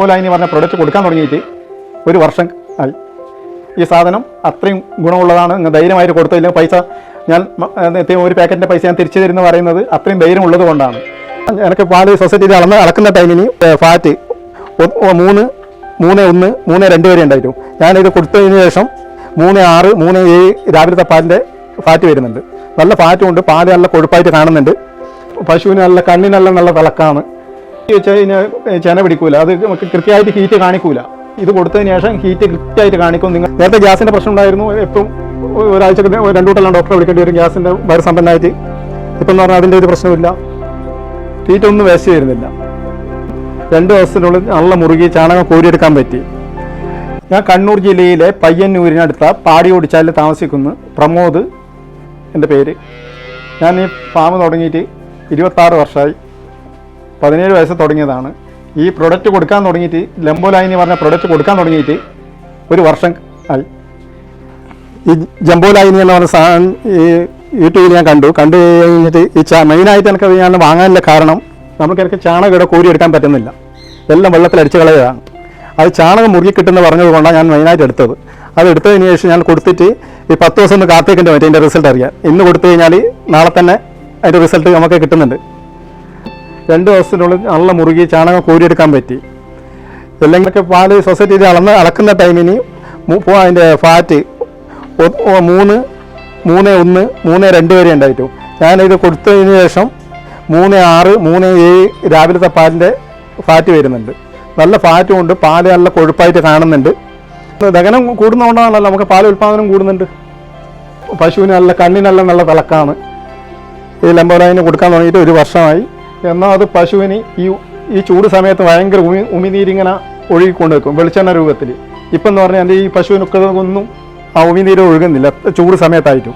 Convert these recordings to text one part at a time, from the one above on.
ലൈനി പറഞ്ഞ പ്രൊഡക്റ്റ് കൊടുക്കാൻ തുടങ്ങിയിട്ട് ഒരു വർഷം ആയി. ഈ സാധനം അത്രയും ഗുണമുള്ളതാണ് നിങ്ങൾ ധൈര്യമായിട്ട് കൊടുത്തില്ല. പൈസ ഞാൻ ഒരു പാക്കറ്റിന്റെ പൈസ ഞാൻ തിരിച്ചു തരുന്ന പറയുന്നത് അത്രയും ധൈര്യം ഉള്ളത് കൊണ്ടാണ്. എനിക്ക് പാൽ സൊസൈറ്റിയിൽ അളന്ന് അളക്കുന്ന ടൈമിന് ഫാറ്റ് മൂന്ന് മൂന്ന് ഒന്ന് മൂന്ന് രണ്ട് വരെ ഉണ്ടായിട്ടു. ഞാനിത് കൊടുത്തതിന് ശേഷം മൂന്ന് ആറ് മൂന്ന് ഏഴ് രാവിലത്തെ പാലിന്റെ ഫാറ്റ് വരുന്നുണ്ട്. നല്ല ഫാറ്റും ഉണ്ട് പാൽ നല്ല കൊഴുപ്പായിട്ട് കാണുന്നുണ്ട്. പശുവിന് നല്ല കണ്ണിനെല്ലാം നല്ല തിളക്കാണ്. വെച്ചാൽ ഇതിന് ചെന പിടിക്കൂല. അത് കൃത്യമായിട്ട് ഹീറ്റ് കാണിക്കൂല. ഇത് കൊടുത്തതിന് ശേഷം ഹീറ്റ് കൃത്യമായിട്ട് കാണിക്കും നിങ്ങൾ. നേരത്തെ ഗ്യാസിന്റെ പ്രശ്നം ഉണ്ടായിരുന്നു. എപ്പം ഒരാഴ്ച രണ്ടു കൂട്ടെല്ലാം ഡോക്ടറെ വിളിക്കേണ്ടി വരും. ഗ്യാസിന്റെ വയറ് സമ്പന്നമായിട്ട് ഇപ്പം എന്ന് പറഞ്ഞാൽ അതിന്റെ ഒരു പ്രശ്നമില്ല ഹീറ്റ് ഒന്നും വേസ്റ്റ് ചെയ്യുന്നില്ല. രണ്ട് ദിവസത്തിനുള്ളിൽ നല്ല മുറുകി ചാണകം കോരിയെടുക്കാൻ പറ്റി. ഞാൻ കണ്ണൂർ ജില്ലയിലെ പയ്യന്നൂരിനടുത്ത പാടിയോടിച്ചാലിൽ താമസിക്കുന്നു. പ്രമോദ് എന്റെ പേര്. ഞാൻ ഈ ഫാം തുടങ്ങിയിട്ട് ഇരുപത്താറ് വർഷമായി. പതിനേഴ് വയസ്സ് തുടങ്ങിയതാണ്. ഈ പ്രൊഡക്റ്റ് കൊടുക്കാൻ തുടങ്ങിയിട്ട് ലംബോലായിനി പറഞ്ഞ പ്രൊഡക്റ്റ് കൊടുക്കാൻ തുടങ്ങിയിട്ട് ഒരു വർഷം ആയി. ഈ ജംബോലായിനി എന്ന് പറഞ്ഞ സാധനം ഈ യൂട്യൂബിൽ ഞാൻ കണ്ടു. കണ്ടു കഴിഞ്ഞിട്ട് ഈ ചാ മെയിനായിട്ട് എനിക്ക് ഞാൻ വാങ്ങാനുള്ള കാരണം നമുക്ക് എനിക്ക് ചാണകം ഇവിടെ കോരിയെടുക്കാൻ പറ്റുന്നില്ല. എല്ലാം വെള്ളത്തിൽ അടിച്ചു കളയുകയാണ്. അത് ചാണകം മുറുകി കിട്ടുന്ന പറഞ്ഞതുകൊണ്ടാണ് ഞാൻ മെയിനായിട്ട് എടുത്തത്. അത് എടുത്തതിന് ശേഷം ഞാൻ കൊടുത്തിട്ട് ഈ പത്ത് ദിവസം ഒന്ന് കാത്തേക്കിന്റെ പറ്റും അതിന്റെ റിസൾട്ട് അറിയാം ഇന്ന് കൊടുത്തു കഴിഞ്ഞാൽ നാളെ തന്നെ അതിന്റെ റിസൾട്ട് നമുക്ക് കിട്ടുന്നുണ്ട്. രണ്ട് ദിവസത്തിനുള്ളിൽ നല്ല മുറുകി ചാണകം കോരിയെടുക്കാൻ പറ്റി. അല്ലെങ്കിൽ പാൽ സൊസൈറ്റിയിൽ അളന്ന് അളക്കുന്ന ടൈമിന് അതിന്റെ ഫാറ്റ് മൂന്ന് മൂന്ന് ഒന്ന് മൂന്ന് രണ്ട് വരെ ഉണ്ടായിട്ടു. ഞാനിത് കൊടുത്തതിന് ശേഷം മൂന്ന് ആറ് മൂന്ന് ഏഴ് രാവിലത്തെ പാലിന്റെ ഫാറ്റ് വരുന്നുണ്ട്. നല്ല ഫാറ്റും ഉണ്ട്. പാൽ നല്ല കൊഴുപ്പായിട്ട് കാണുന്നുണ്ട്. ദഹനം കൂടുന്നതുകൊണ്ടാണല്ലോ നമുക്ക് പാൽ ഉൽപ്പാദനം കൂടുന്നുണ്ട്. പശുവിന് നല്ല കണ്ണിനെല്ലാം നല്ല തിളക്കാണ്. ഈ ലംബോലൈന് കൊടുക്കാൻ തുടങ്ങിയിട്ട് ഒരു വർഷമായി. എന്നാൽ അത് പശുവിന് ഈ ഈ ചൂട് സമയത്ത് ഭയങ്കര ഉമി ഉമിനീരിങ്ങനെ ഒഴുകിക്കൊണ്ട് വെക്കും വെളിച്ചെണ്ണ രൂപത്തിൽ. ഇപ്പം എന്ന് പറഞ്ഞാൽ എന്റെ ഈ പശുവിനൊക്കെ ഒന്നും ആ ഉമിനീര് ഒഴുകുന്നില്ല ചൂട് സമയത്തായിട്ടും.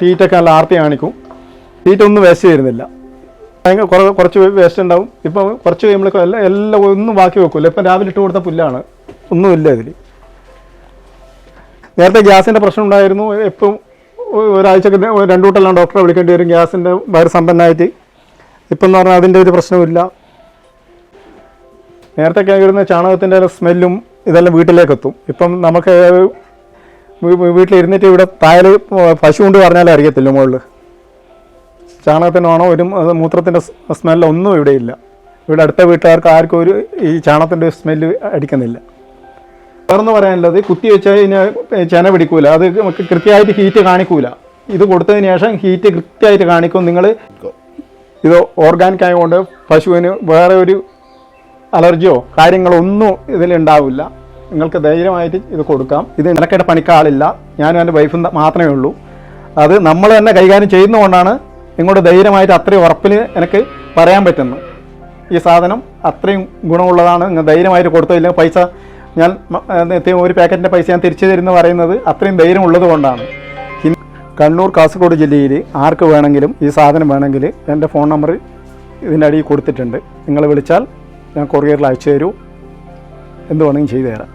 തീറ്റൊക്കെ നല്ല ആർത്തി കാണിക്കും. തീറ്റ ഒന്നും വേസ്റ്റ് ചെയ്യുന്നില്ല ഭയങ്കര കുറേ കുറച്ച് വേസ്റ്റ് ഉണ്ടാവും. ഇപ്പം കുറച്ച് നമ്മൾ എല്ലാം എല്ലാം ഒന്നും ബാക്കി വെക്കില്ല ഇപ്പം രാവിലെ ഇട്ട് കൊടുത്ത പുല്ലാണ്. ഒന്നുമില്ല ഇതിൽ നേരത്തെ ഗ്യാസിന്റെ പ്രശ്നം ഉണ്ടായിരുന്നു. എപ്പം ഒരാഴ്ചക്ക് രണ്ടു കൂട്ടെല്ലാം ഡോക്ടറെ വിളിക്കേണ്ടി വരും. ഗ്യാസിന്റെ വയറ് സമ്പന്നമായിട്ട് ഇപ്പം എന്ന് പറഞ്ഞാൽ അതിന്റെ ഒരു പ്രശ്നമില്ല നേരത്തെ കേൾക്കുന്ന ചാണകത്തിന്റെ സ്മെല്ലും ഇതെല്ലാം വീട്ടിലേക്കെത്തും. ഇപ്പം നമുക്ക് വീട്ടിലിരുന്നിട്ട് ഇവിടെ തായൽ പശു കൊണ്ട് പറഞ്ഞാലേ അറിയത്തില്ല മുകളിൽ ചാണകത്തിന്റെ വേണോ ഒരു മൂത്രത്തിന്റെ സ്മെല്ല് ഒന്നും ഇവിടെ ഇല്ല. ഇവിടെ അടുത്ത വീട്ടുകാർക്ക് ആർക്കും ഒരു ഈ ചാണകത്തിന്റെ സ്മെല്ല് അടിക്കുന്നില്ല. വേറെന്ന് പറയാനുള്ളത് കുത്തി വെച്ചാൽ ഇതിന് ചെന പിടിക്കൂല. അത് കൃത്യമായിട്ട് ഹീറ്റ് കാണിക്കൂല. ഇത് കൊടുത്തതിന് ശേഷം ഹീറ്റ് കൃത്യമായിട്ട് കാണിക്കും. നിങ്ങൾ ഇത് ഓർഗാനിക് ആയതുകൊണ്ട് പശുവിന് വേറെ ഒരു അലർജിയോ കാര്യങ്ങളോ ഒന്നും ഇതിലുണ്ടാവില്ല നിങ്ങൾക്ക് ധൈര്യമായിട്ട് ഇത് കൊടുക്കാം. ഇത് നിനക്കേണ്ട പണിക്കാളില്ല. ഞാനും എന്റെ വൈഫും മാത്രമേ ഉള്ളൂ. അത് നമ്മൾ തന്നെ കൈകാര്യം ചെയ്യുന്നതുകൊണ്ടാണ് നിങ്ങളുടെ ധൈര്യമായിട്ട് അത്രയും ഉറപ്പിൽ എനിക്ക് പറയാൻ പറ്റുന്നത്. ഈ സാധനം അത്രയും ഗുണമുള്ളതാണ്. നിങ്ങൾ ധൈര്യമായിട്ട് കൊടുത്തില്ല പൈസ ഞാൻ ഒരു പാക്കറ്റിന്റെ പൈസ ഞാൻ തിരിച്ചു തരുമെന്ന് പറയുന്നത് അത്രയും ധൈര്യം ഉള്ളത് കൊണ്ടാണ് കണ്ണൂർ കാസർഗോഡ് ജില്ലയിൽ ആർക്ക് വേണമെങ്കിലും ഈ സാധനം വേണമെങ്കിൽ എന്റെ ഫോൺ നമ്പർ ഇതിന്റെ അടിയിൽ കൊടുത്തിട്ടുണ്ട്. നിങ്ങൾ വിളിച്ചാൽ ഞാൻ കൊറിയറിൽ അയച്ചു തരൂ. എന്ത് വേണമെങ്കിലും ചെയ്തു തരാം.